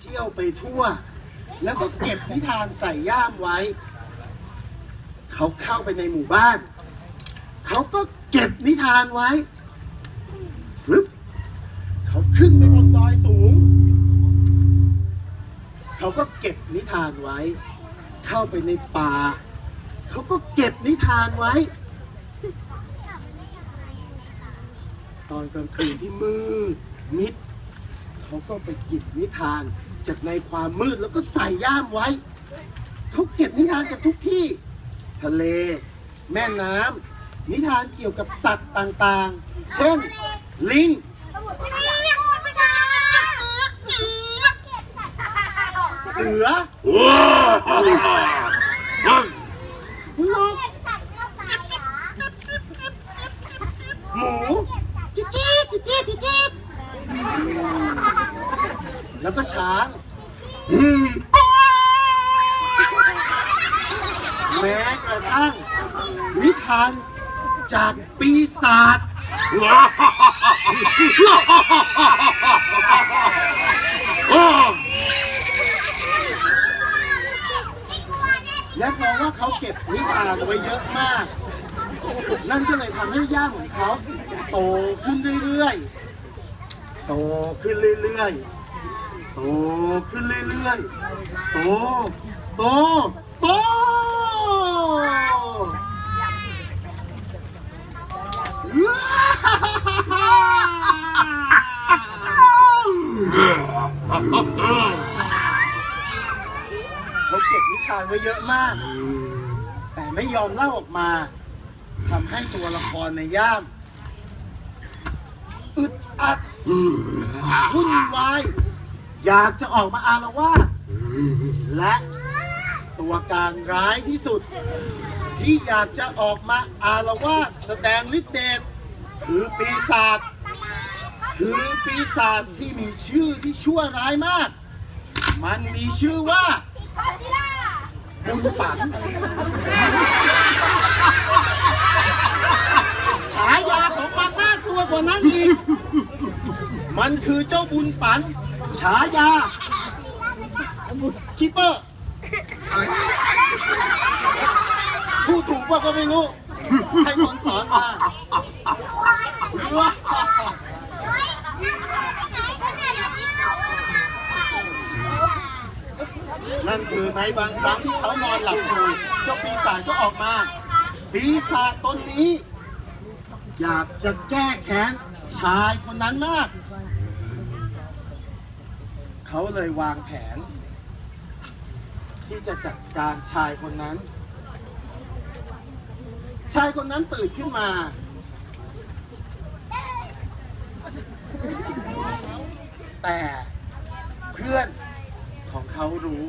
เที่ยวไปทั่ว แล้วก็เก็บนิทานใส่ย่ามไว้ เขาเข้าไปในหมู่บ้าน เขาก็เก็บนิทานไว้ฟึบเขาขึ้นไปบนดอยสูง เขาก็เก็บนิทานไว้ เข้าไปในป่า เขาก็เก็บนิทานไว้ ตอนกลางคืนที่มืดมิด เขาก็ไปหยิบนิทาน จากในความมืดแล้วก็ใส่ย่ามไว้ เขาเก็บนิทานจากทุกที่ ทะเล แม่น้ำนิทานเกี่ยวกับสัตว์ต่างๆ เช่น ลิงเสือ นก หมู จิ๊ดจิ๊ดจิ๊ดจิ๊ดจิ๊ด แล้วก็ช้าง แม้กระทั่งนิทานจากปีศาจและเพราะว่าเขาเก็บนิทานไว้เยอะมาก นั่นก็เลยทำให้ย่ามของเขาโตขึ้นเรื่อยๆ โตขึ้นเรื่อยๆ โตขึ้นเรื่อยๆ โต โต โต เขาเก็บนิทานไว้เยอะมาก แต่ไม่ยอมเล่าออกมาทำให้ตัวละครในย่าม อึดอัดวุ่นวาย อยากจะออกมาอารวาสและตัวการร้ายที่สุด ที่อยากจะออกมาอารวาสแสดงฤทธิ์เดชคือปีศาจคือปีศาจที่มีชื่อที่ชั่วร้ายมาก มันมีชื่อว่าบุญปัน มันคือเจ้าบุญปันฉายาคิปเปอร์พูดถูกป่ะก็ไม่รู้ให้คนสอนมานั่นคือในบางครั้งที่เขานอนหลับอยู่เจ้าปีศาจก็ออกมา ปีศาจตนนี้ อยากจะแก้แค้นชายคนนั้นมาก เขาเลยวางแผน ที่จะจัดการชายคนนั้น ชายคนนั้นตื่นขึ้นมา แต่เพื่อนของเขารู้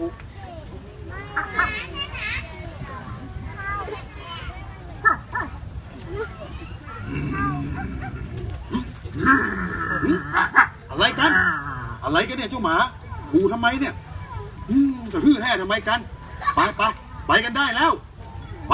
อะไรกัน อะไรกันเนี่ยเจ้าหมาขู่ทำไมเนี่ยอืมจะฮือแห่ทำไมกัน ไปไปไปกันได้แล้วไป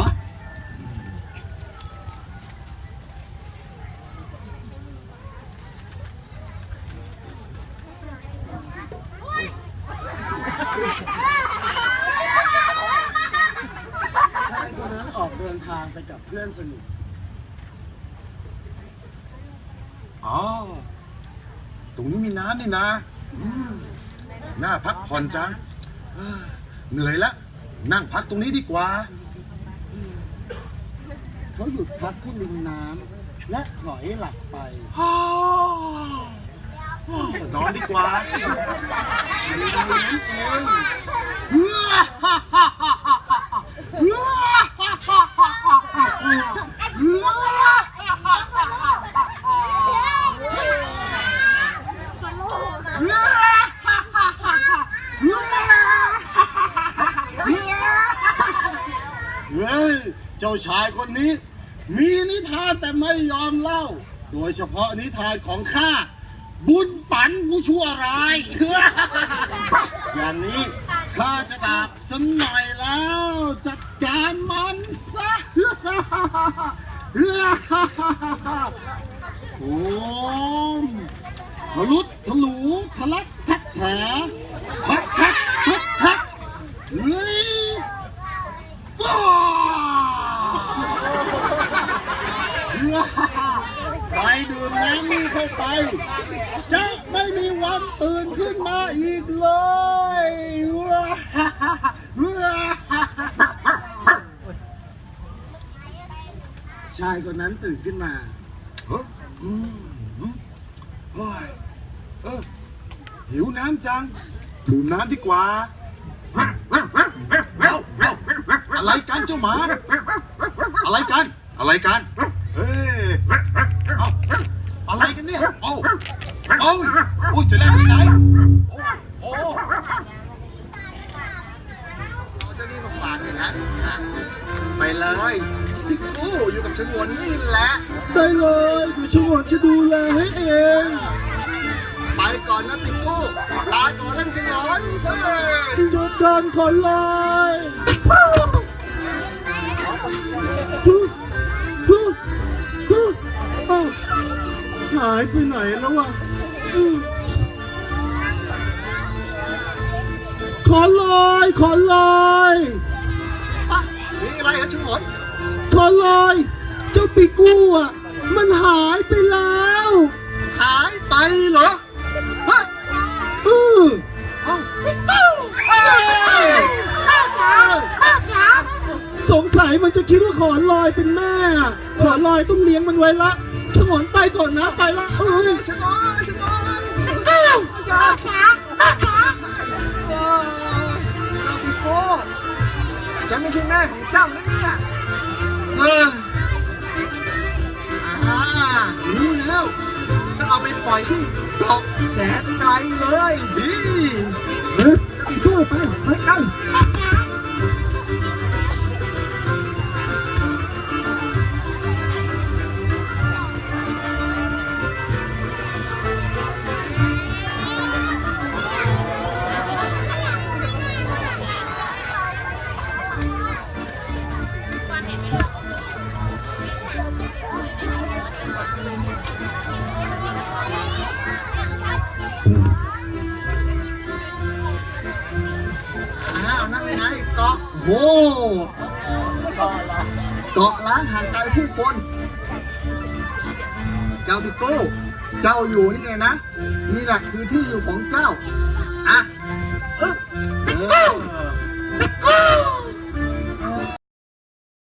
ชายคนนั้นออกเดินทางไปกับเพื่อนสนิท อ๋อ ตรงนี้มีน้ำนี่นะ หน้าพักผ่อนจังเอ้อเหนื่อยละ นั่งพักตรงนี้ดีกว่า เขาหยุดพักที่ริมน้ำและถอยหลับไป นอนดีกว่า เองเฮ้ย เจ้าชายคนนี้ มีนิทานแต่ไม่ยอมเล่า โดยเฉพาะนิทานของข้าบุญปันผู้ชั่วร้าย อย่างนี้ข้าจะสาบสนหน่อยแล้ว จัดการมันซะโอมทะลุทะลูทะลักทักแถ ดื่มน้ำนี่เข้าไป จะไม่มีวันตื่นขึ้นมาอีกเลยชายคนนั้นตื่นขึ้นมาเฮ้ยอืมอืมเฮ้ยเออหิวน้ำจัง ดื่มน้ำดีกว่าอะไรกันเจ้าหมา อะไรกัน อะไรกันเฮ้ยเอะไรกันเนี่ยโอ้โอ้ยโอ้ยจะเล่นไปไหนโอ้โอ้จ้านี่มาฝากเลยนะไปเลยพี่กู้อยู่กับชนวนนี่แหละได้เลยเดี๋ยวชนวนจะดูแลให้เองไปก่อนนะพี่กู้ลาก่อนนะชนวนเฮ้ยจุดเดินขอนลอยายไปไหนแล้ววะอืมขอลอยขอลอยนี่อะไรฮะชงนขอลอย เจ้าปีกู้อะ มันหายไปแล้ว หายไปเหรอฮะเออเอ้าสงสัยมันจะคิดว่าขอลอยเป็นแม่อะขอลอยต้องเลี้ยงมันไว้ละ ฉงนไปก่อนนะไปละเอ้ยชงนชงนเอ้าเจ้าปีโป้ฉันไม่ใช่แม่ของเจ้านะเนี่ยเอออ่ารู้แล้วต้องเอาไปปล่อยที่เกาะแสนไกลเลยดีเฮ้ยปีกู้ไปไปกัน เกาะล้างห่างไกลผู้คน เจ้าติโก้ เจ้าอยู่นี่ไงนะ นี่แหละคือที่อยู่ของเจ้า